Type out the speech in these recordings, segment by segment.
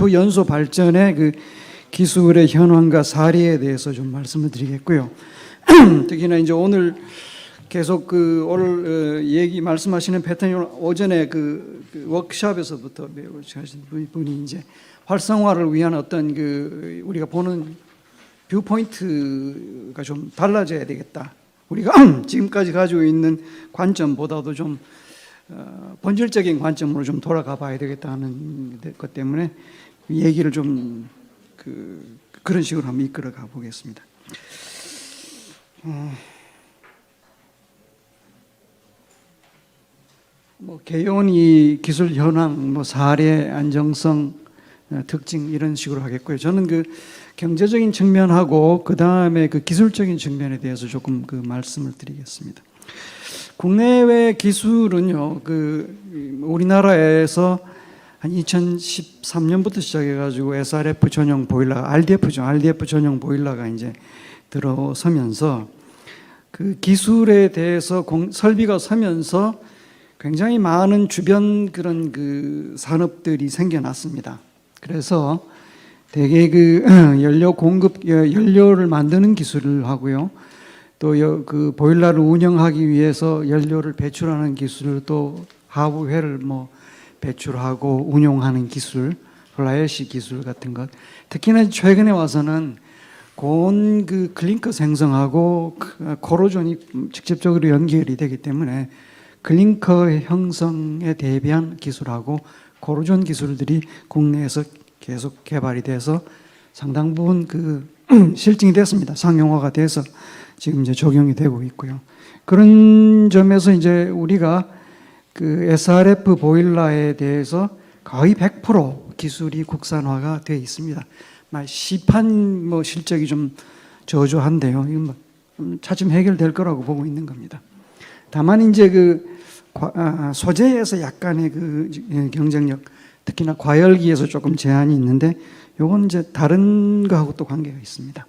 목표 연소 발전의 그 기술의 현황과 사례에 대해서 좀 말씀을 드리겠고요. 특히나 이제 오늘 계속 그 오늘 어, 얘기 말씀하시는 패턴이 오전에 그, 그 워크숍에서부터 배우신 분이 이제 활성화를 위한 어떤 그 우리가 보는 뷰 포인트가 좀 달라져야 되겠다. 우리가 지금까지 가지고 있는 관점보다도 좀 어, 본질적인 관점으로 좀 돌아가 봐야 되겠다는 것 때문에 얘기를 좀 그, 그런 식으로 한번 이끌어 가 보겠습니다. 어, 뭐 개연이 기술 현황, 뭐 사례 안정성 어, 특징 이런 식으로 하겠고요. 저는 그 경제적인 측면하고 그 다음에 그 기술적인 측면에 대해서 조금 그 말씀을 드리겠습니다. 국내외 기술은요, 그 우리나라에서 한 2013년부터 시작해가지고 SRF 전용 보일러, RDF죠, RDF 전용 보일러가 이제 들어서면서 그 기술에 대해서 공, 설비가 서면서 굉장히 많은 주변 그런 그 산업들이 생겨났습니다. 그래서 대개 그 연료 공급 연료를 만드는 기술을 하고요. 또 그 보일러를 운영하기 위해서 연료를 배출하는 기술을 또 하부회를 뭐 배출하고 운용하는 기술, 플라이어시 기술 같은 것. 특히나 최근에 와서는 고온 그 클링커 생성하고 그 코로존이 직접적으로 연결이 되기 때문에 클링커 형성에 대비한 기술하고 코로존 기술들이 국내에서 계속 개발이 돼서 상당 부분 그 실증이 됐습니다. 상용화가 돼서 지금 이제 적용이 되고 있고요. 그런 점에서 이제 우리가 그 SRF 보일러에 대해서 거의 100% 기술이 국산화가 되어 있습니다. 막 시판 뭐 실적이 좀 저조한데요. 이건 뭐 차츰 해결될 거라고 보고 있는 겁니다. 다만 이제 그 과- 아, 소재에서 약간의 그 경쟁력, 특히나 과열기에서 조금 제한이 있는데 요건 이제 다른 거하고 또 관계가 있습니다.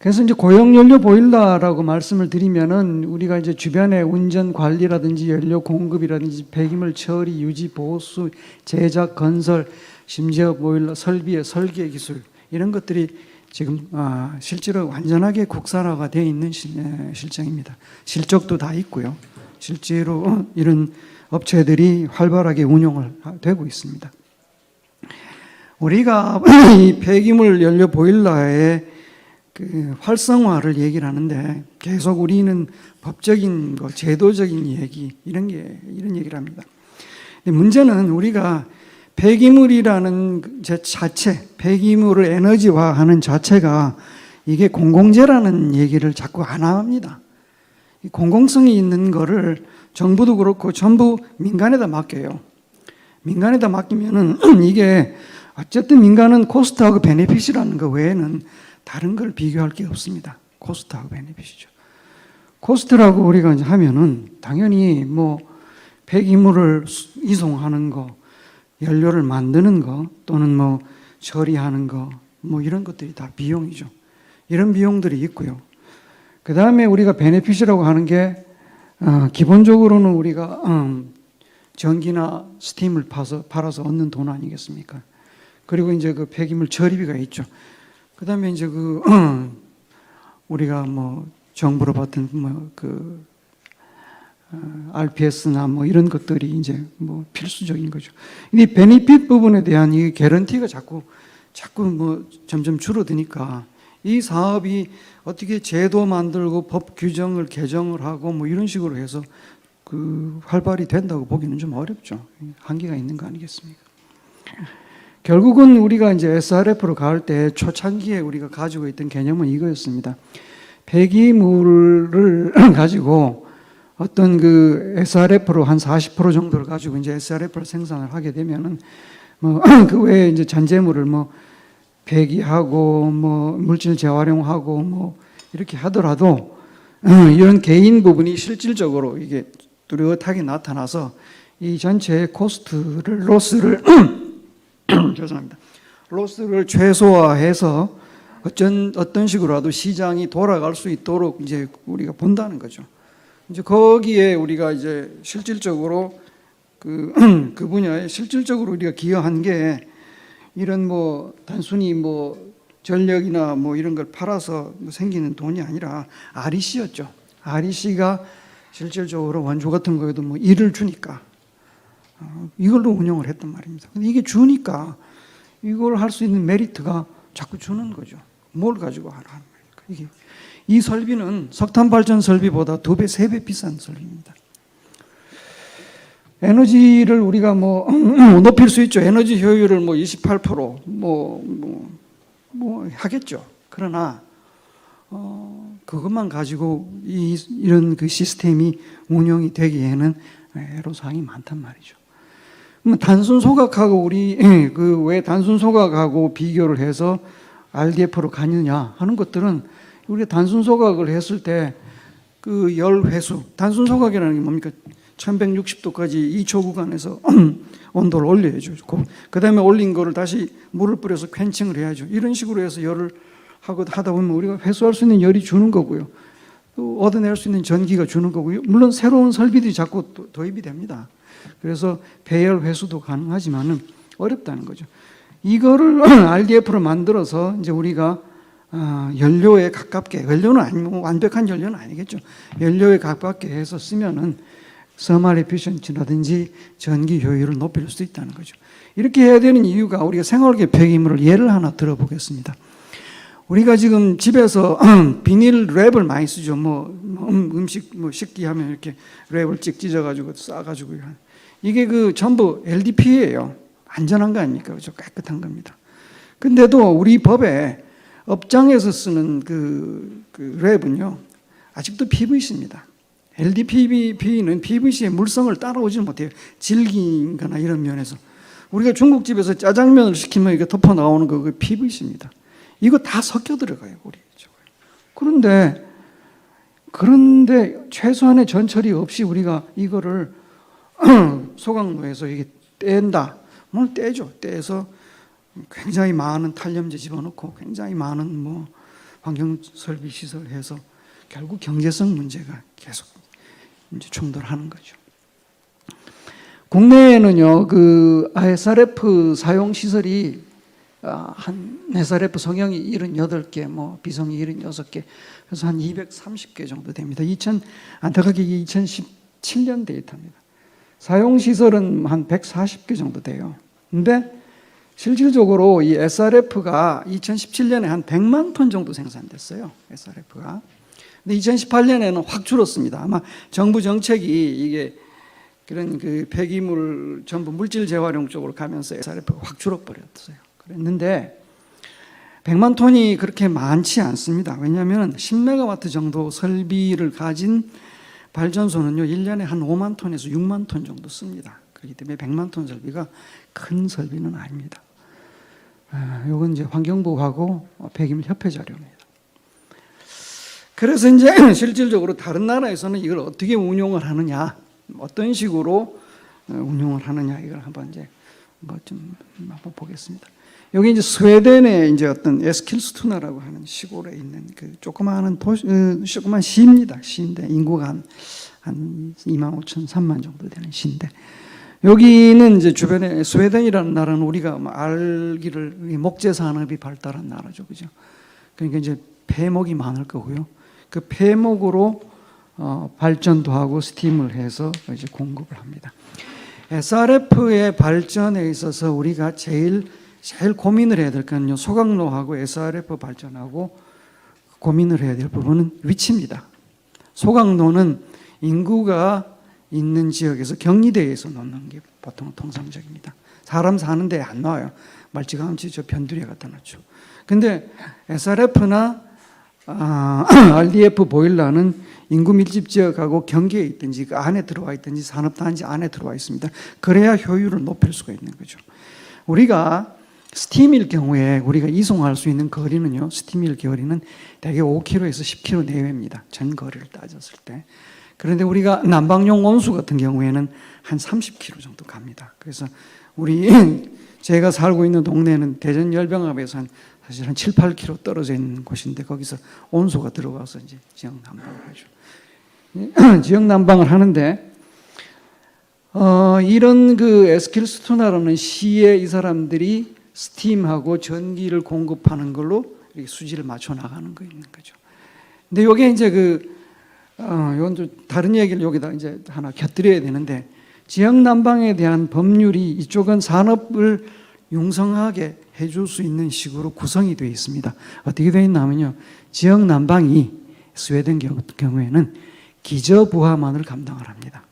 그래서 이제 고용 연료 보일러라고 말씀을 드리면은 우리가 이제 주변의 운전 관리라든지 연료 공급이라든지 폐기물 처리, 유지, 보수, 제작, 건설, 심지어 보일러 설비의 설계 기술 이런 것들이 지금 아, 실제로 완전하게 국산화가 되어 있는 실, 에, 실정입니다. 실적도 다 있고요. 실제로 어, 이런 업체들이 활발하게 운용을 하- 되고 있습니다. 우리가 이 폐기물 연료 보일러의 그 활성화를 얘기를 하는데 계속 우리는 법적인 거, 제도적인 얘기 이런 게 이런 얘기를 합니다. 문제는 우리가 폐기물이라는 그제 자체, 폐기물을 에너지화하는 자체가 이게 공공재라는 얘기를 자꾸 안 합니다. 이 공공성이 있는 거를 정부도 그렇고 전부 민간에다 맡겨요. 민간에다 맡기면은 이게 어쨌든 민간은 코스트하고 베네핏이라는 거 외에는 다른 걸 비교할 게 없습니다. 코스트하고 베네핏이죠. 코스트라고 우리가 하면은 당연히 뭐 폐기물을 수- 이송하는 거, 연료를 만드는 거 또는 뭐 처리하는 거 뭐 이런 것들이 다 비용이죠. 이런 비용들이 있고요. 그 다음에 우리가 베네핏이라고 하는 게 어, 기본적으로는 우리가 음, 전기나 스팀을 파서 팔아서 얻는 돈 아니겠습니까? 그리고 이제 그 폐기물 처리비가 있죠. 그 다음에 이제 그 우리가 뭐 정부로 받은 뭐그 RPS나 뭐 이런 것들이 이제 뭐 필수적인 거죠. 이 베니핏 부분에 대한 이 개런티가 자꾸 자꾸 뭐 점점 줄어드니까 이 사업이 어떻게 제도 만들고 법 규정을 개정을 하고 뭐 이런 식으로 해서 그 활발히 된다고 보기는 좀 어렵죠. 한계가 있는 거 아니겠습니까? 결국은 우리가 이제 SRF로 갈 때 초창기에 우리가 가지고 있던 개념은 이거였습니다. 폐기물을 가지고 어떤 그 SRF로 한 40% 정도를 가지고 이제 SRF를 생산을 하게 되면은 뭐 그 외에 이제 잔재물을 뭐 폐기하고 뭐 물질 재활용하고 뭐 이렇게 하더라도 이런 개인 부분이 실질적으로 이게 뚜렷하게 나타나서 이 전체의 코스트를 로스를 죄송합니다. 로스를 최소화해서 어쩐 어떤 식으로라도 시장이 돌아갈 수 있도록 이제 우리가 본다는 거죠. 이제 거기에 우리가 이제 실질적으로 그, 그 분야에 실질적으로 우리가 기여한 게 이런 뭐 단순히 뭐 전력이나 뭐 이런 걸 팔아서 뭐 생기는 돈이 아니라 REC였죠. REC가 실질적으로 원조 같은 거에도 뭐 일을 주니까 어, 이걸로 운영을 했단 말입니다. 근데 이게 주니까 이걸 할 수 있는 메리트가 자꾸 주는 거죠. 뭘 가지고 하라 하는 거니까 이게 이 설비는 석탄 발전 설비보다 두 배, 세 배 비싼 설비입니다. 에너지를 우리가 뭐 높일 수 있죠. 에너지 효율을 뭐 28%뭐 뭐, 뭐 하겠죠. 그러나 어, 그것만 가지고 이, 이런 그 시스템이 운영이 되기에는 애로사항이 많단 말이죠. 단순 소각하고 우리 그 왜 단순 소각하고 비교를 해서 RDF로 가느냐 하는 것들은 우리가 단순 소각을 했을 때 그 열 회수 단순 소각이라는 게 뭡니까? 1160도까지 2초 구간에서 온도를 올려야죠. 그 다음에 올린 거를 다시 물을 뿌려서 퀸칭을 해야죠. 이런 식으로 해서 열을 하고 하다 보면 우리가 회수할 수 있는 열이 주는 거고요. 또 얻어낼 수 있는 전기가 주는 거고요. 물론 새로운 설비들이 자꾸 도- 도입이 됩니다. 그래서 배열 회수도 가능하지만은 어렵다는 거죠. 이거를 RDF로 만들어서 이제 우리가 아, 연료에 가깝게 연료는 아니고 완벽한 연료는 아니겠죠. 연료에 가깝게 해서 쓰면은 서말 에피션치라든지 전기 효율을 높일 수 있다는 거죠. 이렇게 해야 되는 이유가 우리가 생활계 폐기물을 예를 하나 들어보겠습니다. 우리가 지금 집에서 비닐 랩을 많이 쓰죠. 뭐 음, 음식 뭐 식기 하면 이렇게 랩을 찍 찢어가지고 싸가지고 이게 그 전부 LDP예요. 안전한 거 아닙니까? 그죠? 깨끗한 겁니다. 근데도 우리 법에 업장에서 쓰는 그, 그 랩은요 아직도 PVC입니다. LDPB는 PVC의 물성을 따라오지 못해요. 질긴 거나 이런 면에서 우리가 중국집에서 짜장면을 시키면 이게 덮어 나오는 거 그 PVC입니다. 이거 다 섞여 들어가요, 우리. 그런데 그런데 최소한의 전처리 없이 우리가 이거를 소각로에서 이게 뗀다. 뭘 떼죠. 떼서 굉장히 많은 탄염제 집어넣고 굉장히 많은 뭐 환경 설비 시설 해서 결국 경제성 문제가 계속 이제 충돌하는 거죠. 국내에는요, 그 SRF 사용 시설이 아, 한 SRF 성형이 78개, 뭐 비성이 76개, 그래서 한 230개 정도 됩니다. 2000 안타깝게 2017년 데이터입니다. 사용 시설은 한 140개 정도 돼요. 근데 실질적으로 이 SRF가 2017년에 한 100만 톤 정도 생산됐어요. SRF가. 근데 2018년에는 확 줄었습니다. 아마 정부 정책이 이게 그런 그 폐기물 전부 물질 재활용 쪽으로 가면서 SRF가 확 줄어버렸어요. 그랬는데 100만 톤이 그렇게 많지 않습니다. 왜냐하면 10메가와트 정도 설비를 가진 발전소는요, 1년에 한 5만 톤에서 6만 톤 정도 씁니다. 그렇기 때문에 100만 톤 설비가 큰 설비는 아닙니다. 아, 요건 이제 환경부하고 폐기물 협회 자료입니다. 그래서 이제 실질적으로 다른 나라에서는 이걸 어떻게 운용을 하느냐, 어떤 식으로 어, 운용을 하느냐 이걸 한번 이제 뭐좀 한번 보겠습니다. 여기 이제 스웨덴의 이제 어떤 에스킬스투나라고 하는 시골에 있는 그 조그마한 도시, 어, 조그만 시입니다. 시인데 인구가 한, 한 2만 5천, 3만 정도 되는 시인데 여기는 이제 주변에 스웨덴이라는 나라는 우리가 뭐 알기를 목재 산업이 발달한 나라죠, 그죠? 그러니까 이제 폐목이 많을 거고요. 그 폐목으로 어, 발전도 하고 스팀을 해서 이제 공급을 합니다. SRF의 발전에 있어서 우리가 제일 제일 고민을 해야 될 거는요. 소각로하고 SRF 발전하고 고민을 해야 될 부분은 위치입니다. 소각로는 인구가 있는 지역에서 경리대에서 놓는 게 보통 통상적입니다. 사람 사는 데에 안 나와요. 말찌감치 저 변두리에 갖다 놓죠. 근데 SRF나 아, RDF 보일러는 인구 밀집 지역하고 경계에 있든지 그 안에 들어와 있든지 산업단지 안에 들어와 있습니다. 그래야 효율을 높일 수가 있는 거죠. 우리가 스팀일 경우에 우리가 이송할 수 있는 거리는요. 스팀일 거리는 대개 5km에서 10km 내외입니다. 전 거리를 따졌을 때. 그런데 우리가 난방용 온수 같은 경우에는 한 30km 정도 갑니다. 그래서 우리 제가 살고 있는 동네는 대전 열병합에서 한 사실 한 7, 8km 떨어져 있는 곳인데 거기서 온수가 들어가서 이제 지역 난방을 하죠. 지역 난방을 하는데 어, 이런 그 에스킬스투나라는 시에 이 사람들이 스팀하고 전기를 공급하는 걸로 이렇게 수지를 맞춰 나가는 거 있는 거죠. 근데 요게 이제 그 어, 이건 좀 다른 얘기를 여기다 이제 하나 곁들여야 되는데 지역 난방에 대한 법률이 이쪽은 산업을 융성하게 해줄 수 있는 식으로 구성이 되어 있습니다. 어떻게 되어 있냐면요. 지역 난방이 스웨덴 경우- 경우에는 기저부하만을 감당을 합니다.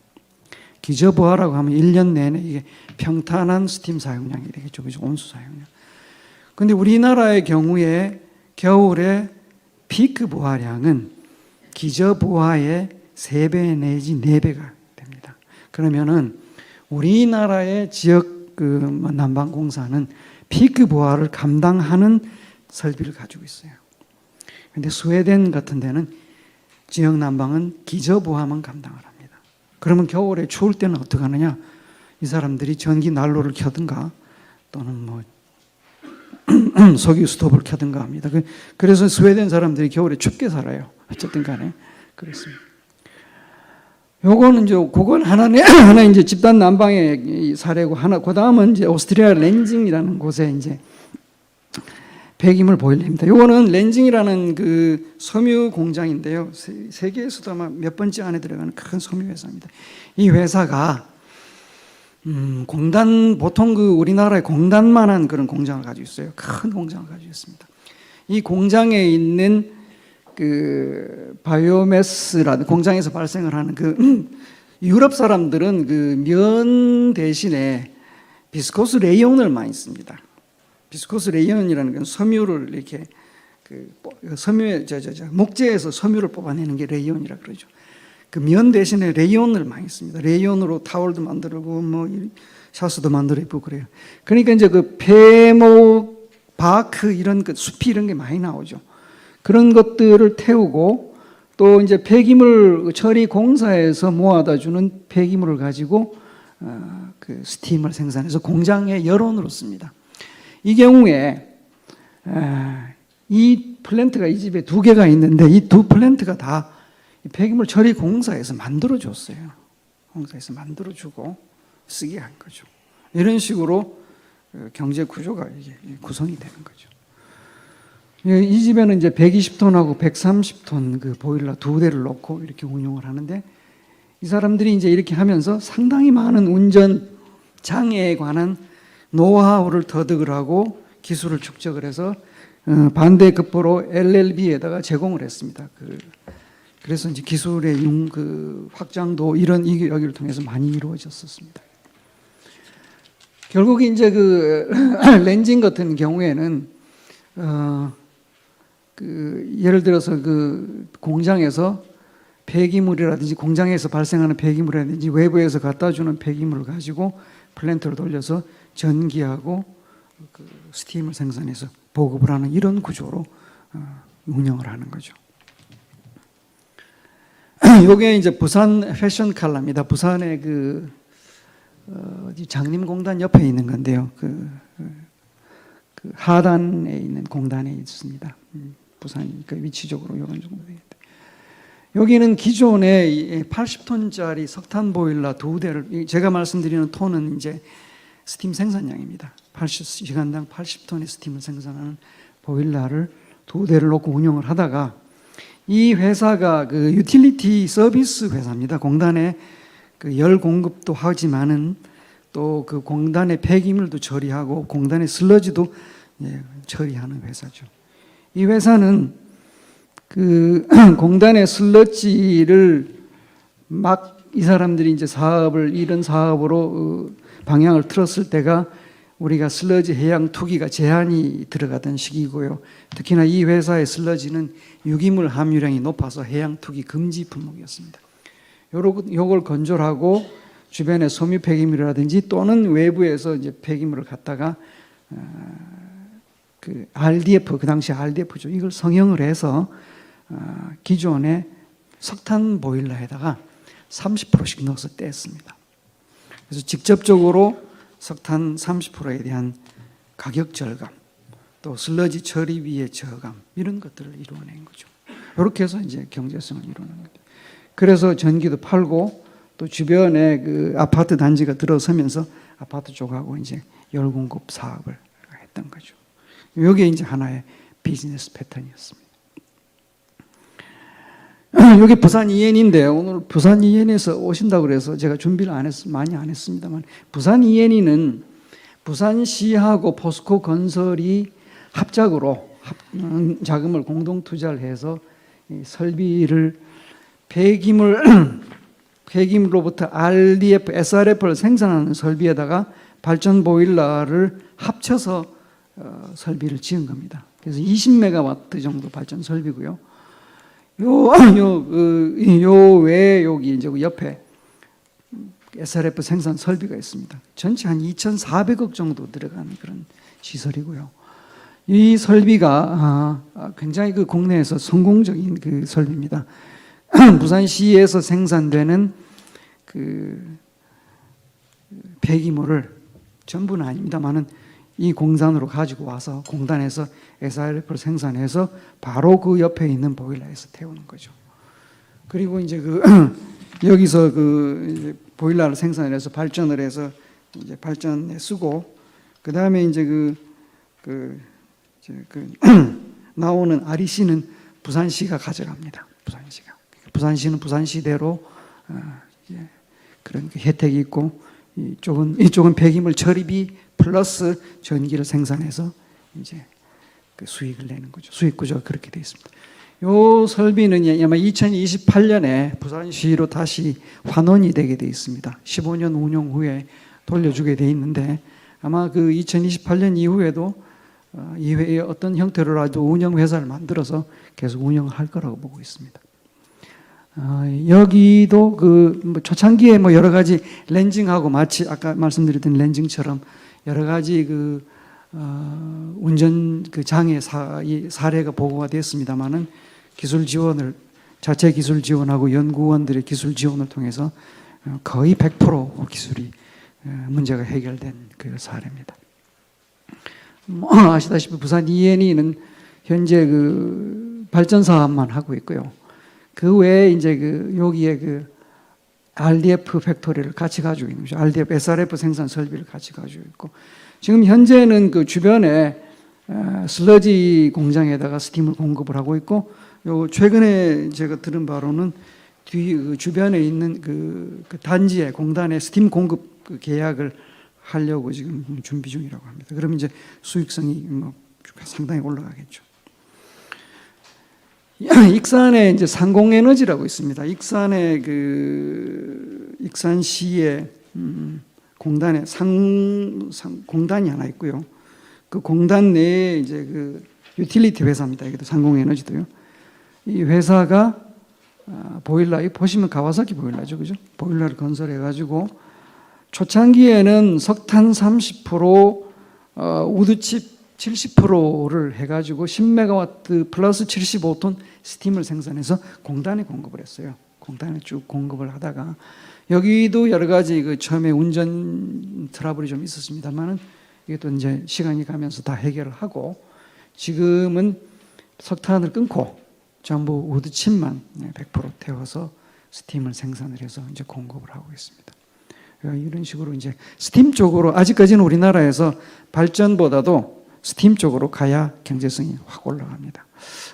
기저부하라고 하면 1년 내내 이게 평탄한 스팀 사용량이 되겠죠. 그죠? 온수 사용량. 근데 우리나라의 경우에 겨울에 피크 부하량은 기저 부하의 3배 내지 4배가 됩니다. 그러면은 우리나라의 지역 그 난방공사는 피크 부하를 감당하는 설비를 가지고 있어요. 근데 스웨덴 같은 데는 지역 난방은 기저 부하만 감당을 합니다. 그러면 겨울에 추울 때는 어떻게 하느냐? 이 사람들이 전기 난로를 켜든가 또는 뭐 석유 스토브를 켜든가 합니다. 그- 그래서 스웨덴 사람들이 겨울에 춥게 살아요. 어쨌든 간에 그렇습니다. 요거는 이제 그건 하나네 하나 이제 집단 난방의 이 사례고 하나 그 다음은 이제 오스트리아 렌징이라는 곳에 이제 폐기물 보일러입니다. 요거는 렌징이라는 그 섬유 공장인데요. 세- 세계에서도 아마 몇 번째 안에 들어가는 큰 섬유 회사입니다. 이 회사가 음, 공단 보통 그 우리나라의 공단만한 그런 공장을 가지고 있어요. 큰 공장을 가지고 있습니다. 이 공장에 있는 그 바이오매스라는 공장에서 발생을 하는 그 음, 유럽 사람들은 그 면 대신에 비스코스 레이온을 많이 씁니다. 비스코스 레이온이라는 건 섬유를 이렇게 그 섬유에 저저저 목재에서 섬유를 뽑아내는 게 레이온이라 그러죠. 그 면 대신에 레이온을 많이 씁니다. 레이온으로 타월도 만들고 뭐 이- 샤스도 만들어 입고 그래요. 그러니까 이제 그 폐목, 바크 이런 그 숲이 이런 게 많이 나오죠. 그런 것들을 태우고 또 이제 폐기물 처리 공사에서 모아다 주는 폐기물을 가지고 어, 그 스팀을 생산해서 공장의 여론으로 씁니다. 이 경우에 에, 이 플랜트가 이 집에 두 개가 있는데 이 두 플랜트가 다이 폐기물 처리 공사에서 만들어 줬어요. 공사에서 만들어 주고 쓰게 한 거죠. 이런 식으로 어, 경제 구조가 이게 구성이 되는 거죠. 예, 이 집에는 이제 120톤하고 130톤 그 보일러 두 대를 놓고 이렇게 운영을 하는데 이 사람들이 이제 이렇게 하면서 상당히 많은 운전 장애에 관한 노하우를 터득을 하고 기술을 축적을 해서 어, 반대 급부로 LLB에다가 제공을 했습니다. 그 그래서 이제 기술의 융, 그 확장도 이런 이 여기를 통해서 많이 이루어졌었습니다. 결국 이제 그 렌징 같은 경우에는 어, 그 예를 들어서 그 공장에서 폐기물이라든지 공장에서 발생하는 폐기물이라든지 외부에서 갖다 주는 폐기물을 가지고 플랜트로 돌려서 전기하고 그 스팀을 생산해서 보급을 하는 이런 구조로 어, 운영을 하는 거죠. 요게 이제 부산 패션 칼라입니다. 부산의 그 어, 장림공단 옆에 있는 건데요. 그, 그 하단에 있는 공단에 있습니다. 음, 부산 그 위치적으로 이런 정도 되겠다. 여기는 기존에 80톤짜리 석탄 보일러 두 대를 이 제가 말씀드리는 톤은 이제 스팀 생산량입니다. 80 시간당 80톤의 스팀을 생산하는 보일러를 두 대를 놓고 운영을 하다가 이 회사가 그 유틸리티 서비스 회사입니다. 공단에 그 열 공급도 하지만은 또 그 공단의 폐기물도 처리하고 공단의 슬러지도 예, 처리하는 회사죠. 이 회사는 그 공단의 슬러지를 막 이 사람들이 이제 사업을 이런 사업으로 어, 방향을 틀었을 때가 우리가 슬러지 해양 투기가 제한이 들어가던 시기고요. 특히나 이 회사의 슬러지는 유기물 함유량이 높아서 해양 투기 금지 품목이었습니다. 요러- 요걸 건조하고 주변에 섬유 폐기물이라든지 또는 외부에서 이제 폐기물을 갖다가 어, 그 RDF 그 당시 RDF죠. 이걸 성형을 해서 어, 기존의 석탄 보일러에다가 30%씩 넣어서 뗐습니다. 그래서 직접적으로 석탄 30%에 대한 가격 절감, 또 슬러지 처리비의 저감 이런 것들을 이루어낸 거죠. 이렇게 해서 이제 경제성을 이루는 거죠. 그래서 전기도 팔고 또 주변에 그 아파트 단지가 들어서면서 아파트 쪽하고 이제 열 공급 사업을 했던 거죠. 이게 이제 하나의 비즈니스 패턴이었습니다. 여기 부산 이엔인데 오늘 부산 이엔에서 오신다고 그래서 제가 준비를 안 했, 많이 안 했습니다만 부산 이엔이는 부산시하고 포스코 건설이 합작으로 합, 음, 자금을 공동 투자를 해서 이 설비를 폐기물 폐기물로부터 RDF, SRF를 생산하는 설비에다가 발전 보일러를 합쳐서 어, 설비를 지은 겁니다. 그래서 20메가와트 정도 발전 설비고요. 요, 요, 그, 요 외에 여기 이제 그 옆에 SRF 생산 설비가 있습니다. 전체 한 2,400억 정도 들어간 그런 시설이고요. 이 설비가 아, 아, 굉장히 그 국내에서 성공적인 그 설비입니다. 부산시에서 생산되는 그 폐기물을 전부는 아닙니다만은 이 공단으로 가지고 와서 공단에서 SRF를 생산해서 바로 그 옆에 있는 보일러에서 태우는 거죠. 그리고 이제 그 여기서 그 보일러를 생산해서 발전을 해서 이제 발전에 쓰고 그 다음에 이제 그, 그, 그 나오는 REC는 부산시가 가져갑니다. 부산시가. 부산시는 부산시대로 어, 이제 그런 그 혜택이 있고 이쪽은 이쪽은 폐기물 처리비 플러스 전기를 생산해서 이제 그 수익을 내는 거죠. 수익 구조가 그렇게 되어 있습니다. 요 설비는 아마 2028년에 부산시로 다시 환원이 되게 되어 있습니다. 15년 운영 후에 돌려주게 되어 있는데 아마 그 2028년 이후에도 어, 이외에 어떤 형태로라도 운영 회사를 만들어서 계속 운영할 거라고 보고 있습니다. 어, 여기도 그 뭐 초창기에 뭐 여러 가지 렌징하고 마치 아까 말씀드렸던 렌징처럼 여러 가지 그 어, 운전 그 장애 사례가 보고가 됐습니다만은 기술 지원을 자체 기술 지원하고 연구원들의 기술 지원을 통해서 어, 거의 100% 기술이 어, 문제가 해결된 그 사례입니다. 뭐 아시다시피 부산 ENE는 현재 그 발전 사업만 하고 있고요. 그 외에 이제 그 여기에 그 RDF 팩토리를 같이 가지고 있는 거죠. RDF, SRF 생산 설비를 같이 가지고 있고 지금 현재는 그 주변에 어, 슬러지 공장에다가 스팀을 공급을 하고 있고 요 최근에 제가 들은 바로는 뒤 그 주변에 있는 그, 그 단지에 공단에 스팀 공급 그 계약을 하려고 지금 준비 중이라고 합니다. 그러면 이제 수익성이 뭐 상당히 올라가겠죠. 익산에 이제 상공에너지라고 있습니다. 익산에 그 익산시에 음, 공단에 상, 상 공단이 하나 있고요. 그 공단 내에 이제 그 유틸리티 회사입니다. 이게도 상공에너지도요. 이 회사가 아, 보일러 이 보시면 가와사키 보일러죠, 그죠? 보일러를 건설해 가지고 초창기에는 석탄 30% 어, 우드칩 70%를 해가지고 10메가와트 플러스 75톤 스팀을 생산해서 공단에 공급을 했어요. 공단에 쭉 공급을 하다가 여기도 여러 가지 그 처음에 운전 트러블이 좀 있었습니다만은 또 이제 시간이 가면서 다 해결을 하고 지금은 석탄을 끊고 전부 우드칩만 100% 태워서 스팀을 생산을 해서 이제 공급을 하고 있습니다. 이런 식으로 이제 스팀 쪽으로 아직까지는 우리나라에서 발전보다도 스팀 쪽으로 가야 경제성이 확 올라갑니다.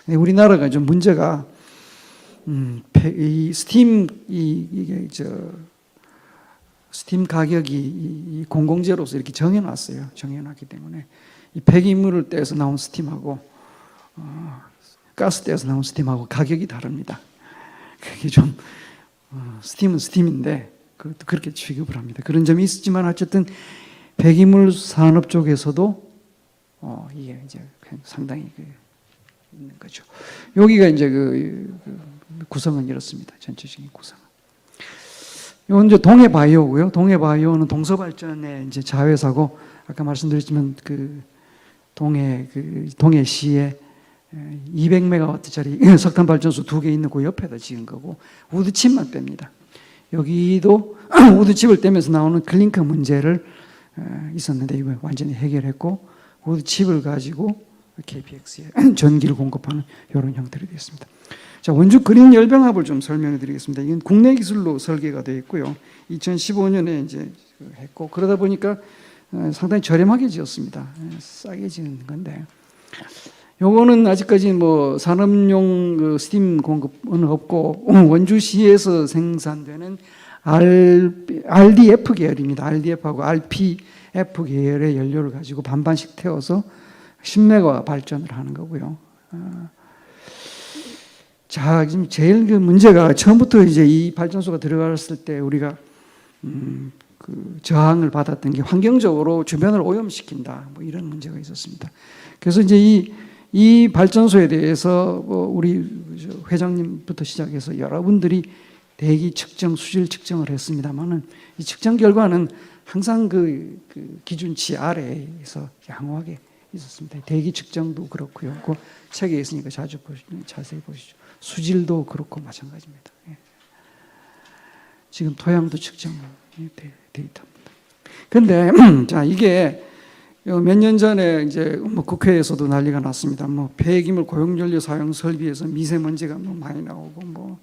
우리나라가 좀 문제가 음, 이 스팀 이, 이게 저 스팀 가격이 이 공공재로서 이렇게 정해놨어요. 정해놨기 때문에 이 폐기물을 떼서 나온 스팀하고 어, 가스 떼서 나온 스팀하고 가격이 다릅니다. 그게 좀 어, 스팀은 스팀인데 그것도 그렇게 취급을 합니다. 그런 점이 있지만 어쨌든 폐기물 산업 쪽에서도 어, 이게 이제 상당히 그 있는 거죠. 여기가 이제 그, 그 구성은 이렇습니다. 전체적인 구성은. 이건 이제 동해 바이오고요. 동해 바이오는 동서 발전의 이제 자회사고 아까 말씀드렸지만 그 동해 그 동해시에 200메가와트짜리 석탄 발전소 두 개 있는 그 옆에다 지은 거고 우드칩만 뺍니다. 여기도 우드칩을 떼면서 나오는 클링커 문제를 있었는데 이거 완전히 해결했고 우드칩을 가지고 KPX에 전기를 공급하는 이런 형태로 되어 있습니다. 자, 원주 그린 열병합을 좀 설명해 드리겠습니다. 이건 국내 기술로 설계가 되어 있고요. 2015년에 이제 했고 그러다 보니까 어, 상당히 저렴하게 지었습니다. 예, 싸게 지은 건데 요거는 아직까지 뭐 산업용 그 스팀 공급은 없고 원주시에서 생산되는 R, RDF 계열입니다. RDF하고 RPF 계열의 연료를 가지고 반반씩 태워서 10메가 발전을 하는 거고요. 아, 자, 지금 제일 그 문제가 처음부터 이제 이 발전소가 들어갔을 때 우리가 음, 그 저항을 받았던 게 환경적으로 주변을 오염시킨다. 뭐 이런 문제가 있었습니다. 그래서 이제 이, 이 발전소에 대해서 뭐 우리 회장님부터 시작해서 여러분들이 대기 측정, 수질 측정을 했습니다만은 이 측정 결과는 항상 그, 그 기준치 아래에서 양호하게 있었습니다. 대기 측정도 그렇고요. 그 책에 있으니까 자주 보시, 자세히 보시죠. 수질도 그렇고 마찬가지입니다. 예. 지금 토양도 돼 있답니다. 근데 자 이게 몇 년 전에 이제 뭐 국회에서도 난리가 났습니다. 뭐 폐기물 고용연료 사용 설비에서 미세먼지가 뭐 많이 나오고 뭐,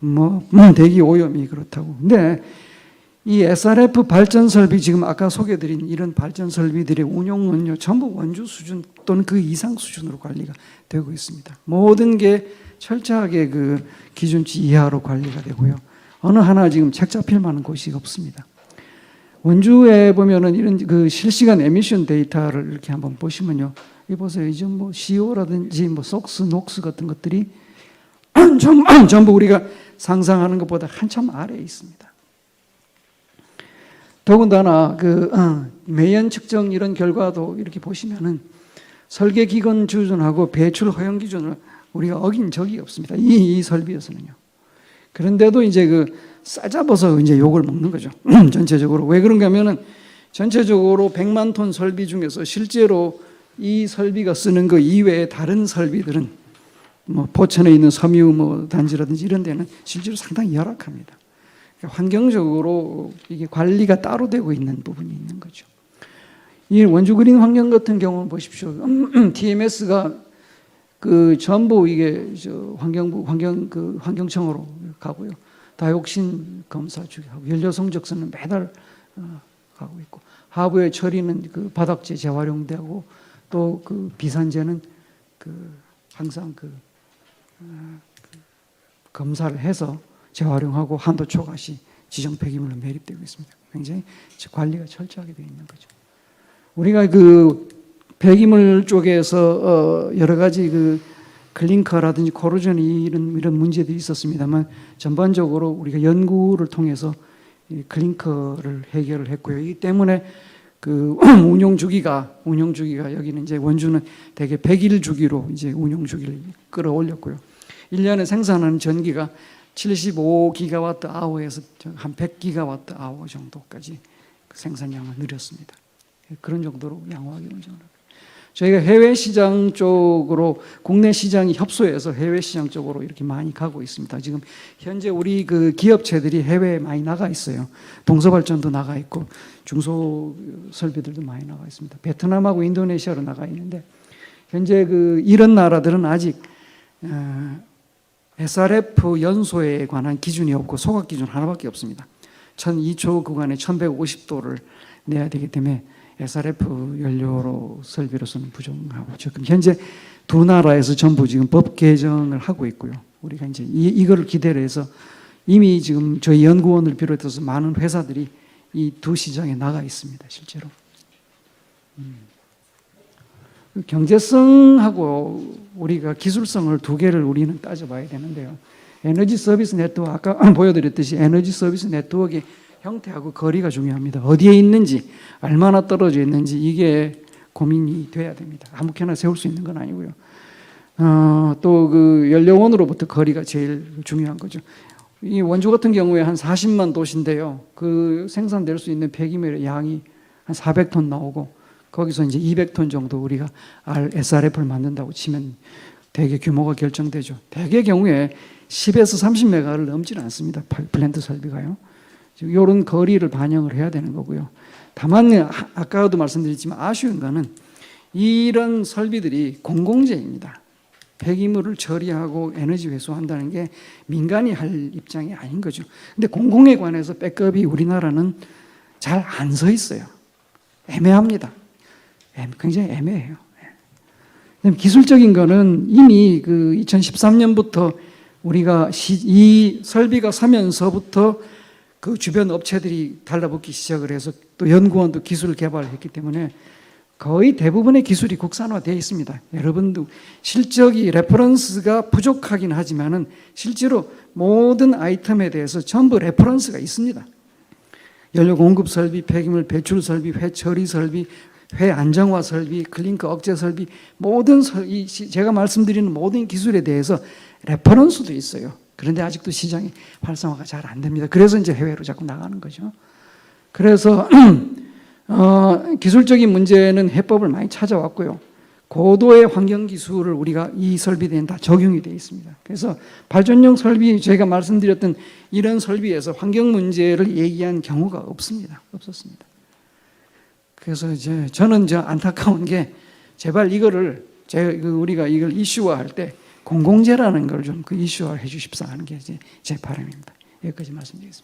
뭐 음, 대기 오염이 그렇다고. 근데 이 SRF 발전 설비 지금 아까 소개드린 이런 발전 설비들의 운용 원료 전부 원주 수준 또는 그 이상 수준으로 관리가 되고 있습니다. 모든 게 철저하게 그 기준치 이하로 관리가 되고요. 어느 하나 지금 책 잡힐 만한 곳이 없습니다. 원주에 보면은 이런 그 실시간 에미션 데이터를 이렇게 한번 보시면요. 이 보세요. 이제 뭐 CO라든지 뭐 속스, 녹스 같은 것들이 전- 전부 우리가 상상하는 것보다 한참 아래에 있습니다. 더군다나 그 어, 매연 측정 이런 결과도 이렇게 보시면은 설계 기간 기준하고 배출 허용 기준을 우리가 어긴 적이 없습니다. 이, 이 설비에서는요. 그런데도 이제 그 싸잡아서 이제 욕을 먹는 거죠. 전체적으로. 왜 그런가 하면은 전체적으로 100만 톤 설비 중에서 실제로 이 설비가 쓰는 거 이외에 다른 설비들은 뭐 포천에 있는 섬유 뭐 단지라든지 이런 데는 실제로 상당히 열악합니다. 환경적으로 이게 관리가 따로 되고 있는 부분이 있는 거죠. 이 원주 그린 환경 같은 경우는 보십시오. TMS가 그 전부 이게 저 환경부 환경 그 환경청으로 가고요. 다육신 검사 주기하고 연료 성적서는 매달 어, 가고 있고 하부의 처리는 그 바닥재 재활용되고 또 그 비산재는 그 항상 그, 어, 그 검사를 해서 재활용하고 한도 초과시 지정 폐기물로 매립되고 있습니다. 굉장히 관리가 철저하게 되어 있는 거죠. 우리가 그 폐기물 쪽에서 어 여러 가지 그 클링커라든지 코로전이 이런 이런 문제들이 있었습니다만 전반적으로 우리가 연구를 통해서 이 클링커를 해결을 했고요. 이 때문에 그 운용 주기가 운용 주기가 여기는 이제 원주는 대개 100일 주기로 이제 운용 주기를 끌어올렸고요. 1년에 생산하는 전기가 75기가와트 아워에서 한 100기가와트 아워 정도까지 생산량을 늘렸습니다. 그런 정도로 양호하게 운전을 합니다. 저희가 해외 시장 쪽으로 국내 시장이 협소해서 해외 시장 쪽으로 이렇게 많이 가고 있습니다. 지금 현재 우리 그 기업체들이 해외에 많이 나가 있어요. 동서발전도 나가 있고 중소 설비들도 많이 나가 있습니다. 베트남하고 인도네시아로 나가 있는데 현재 그 이런 나라들은 아직 어, SRF 연소에 관한 기준이 없고 소각 기준 하나밖에 없습니다. 1002초 구간에 1150도를 내야 되기 때문에 SRF 연료로 설비로서는 부족하고 지금 현재 두 나라에서 전부 지금 법 개정을 하고 있고요. 우리가 이제 이, 이거를 기대를 해서 이미 지금 저희 연구원을 비롯해서 많은 회사들이 이 두 시장에 나가 있습니다. 실제로. 음. 경제성하고 우리가 기술성을 두 개를 우리는 따져봐야 되는데요. 에너지 서비스 네트워크 아까 보여드렸듯이 에너지 서비스 네트워크의 형태하고 거리가 중요합니다. 어디에 있는지 얼마나 떨어져 있는지 이게 고민이 돼야 됩니다. 아무렇게나 세울 수 있는 건 아니고요. 어, 또그 연료원으로부터 거리가 제일 중요한 거죠. 이 원주 같은 경우에 한 40만 도시인데요. 그 생산될 수 있는 폐기물의 양이 한 400톤 나오고 거기서 이제 200톤 정도 우리가 SRF를 만든다고 치면 대개 규모가 결정되죠. 대개 경우에 10에서 30메가를 넘지는 않습니다. 플랜트 설비가요. 이런 거리를 반영을 해야 되는 거고요. 다만 아까도 말씀드렸지만 아쉬운 거는 이런 설비들이 공공재입니다. 폐기물을 처리하고 에너지 회수한다는 게 민간이 할 입장이 아닌 거죠. 근데 공공에 관해서 백업이 우리나라는 잘 안 서 있어요. 애매합니다. 애- 굉장히 애매해요. 그다음에 기술적인 거는 이미 그 2013년부터 우리가 시, 이 설비가 서면서부터 그 주변 업체들이 달라붙기 시작을 해서 또 연구원도 기술 개발했기 때문에 거의 대부분의 기술이 국산화되어 있습니다. 여러분도 실적이 레퍼런스가 부족하긴 하지만은 실제로 모든 아이템에 대해서 전부 레퍼런스가 있습니다. 연료 공급 설비, 폐기물 배출 설비, 회 처리 설비, 회 안정화 설비, 클링크 억제 설비 모든 설, 이 시- 제가 말씀드리는 모든 기술에 대해서 레퍼런스도 있어요. 그런데 아직도 시장이 활성화가 잘 안 됩니다. 그래서 이제 해외로 자꾸 나가는 거죠. 그래서 어, 기술적인 문제는 해법을 많이 찾아왔고요. 고도의 환경 기술을 우리가 이 설비대에는 다 적용이 되어 있습니다. 그래서 발전용 설비 제가 말씀드렸던 이런 설비에서 환경 문제를 얘기한 경우가 없습니다. 없었습니다. 그래서 이제 저는 저 안타까운 게 제발 이거를 제그 우리가 이걸 이슈화할 때 공공재라는 걸 좀 그 이슈화 해 주십사 하는 게 제 바람입니다. 여기까지 말씀드리겠습니다.